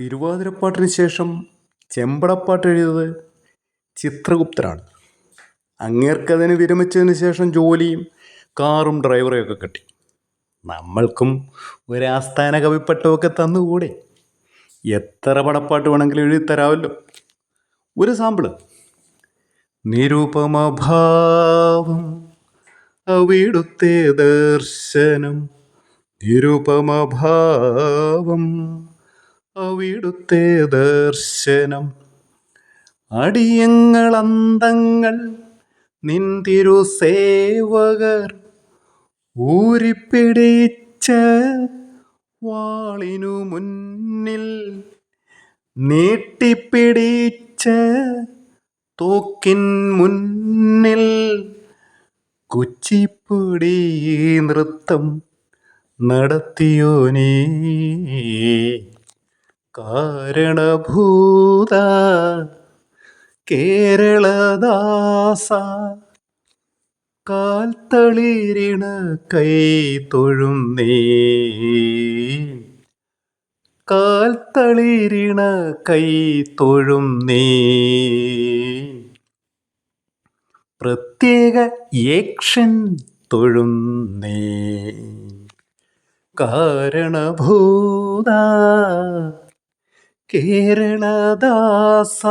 തിരുവാതിരപ്പാട്ടിന് ശേഷം ചെമ്പടപ്പാട്ട് എഴുതിയത് ചിത്രഗുപ്തരാണ്. അങ്ങേർക്കതിന് വിരമിച്ചതിന് ശേഷം ജോലിയും കാറും ഡ്രൈവറെയൊക്കെ കിട്ടി. നമ്മൾക്കും ഒരു ആസ്ഥാന കവിപ്പട്ടമൊക്കെ തന്നുകൂടെ? എത്ര പടപ്പാട്ട് വേണമെങ്കിലും എഴുതി തരാമല്ലോ. ഒരു സാമ്പിൾ. നിരൂപമഭാവം അവിടുത്തെ ദർശനം. നിരുപമഭാവം. അവിടുത്തെ ദർശനം അടിയങ്ങൾ അടിയങ്ങളന്തങ്ങൾ നിന്തിരു സേവകർ ഊരിപ്പിടിച്ച വാളിനു മുന്നിൽ നീട്ടിപ്പിടിച്ച തോക്കിൻ മുന്നിൽ കുച്ചിപ്പുടി നൃത്തം നടത്തിയോനേ. കാരണഭൂത കേരളദാസ കാൽത്തളിരിണ കൈ തൊഴുന്നേ. കാൽത്തളിരിണ കൈ തൊഴുന്നേ. പ്രത്യേക ഏക്ഷൻ തൊഴുന്നേ. കാരണഭൂത കേരളദാസ.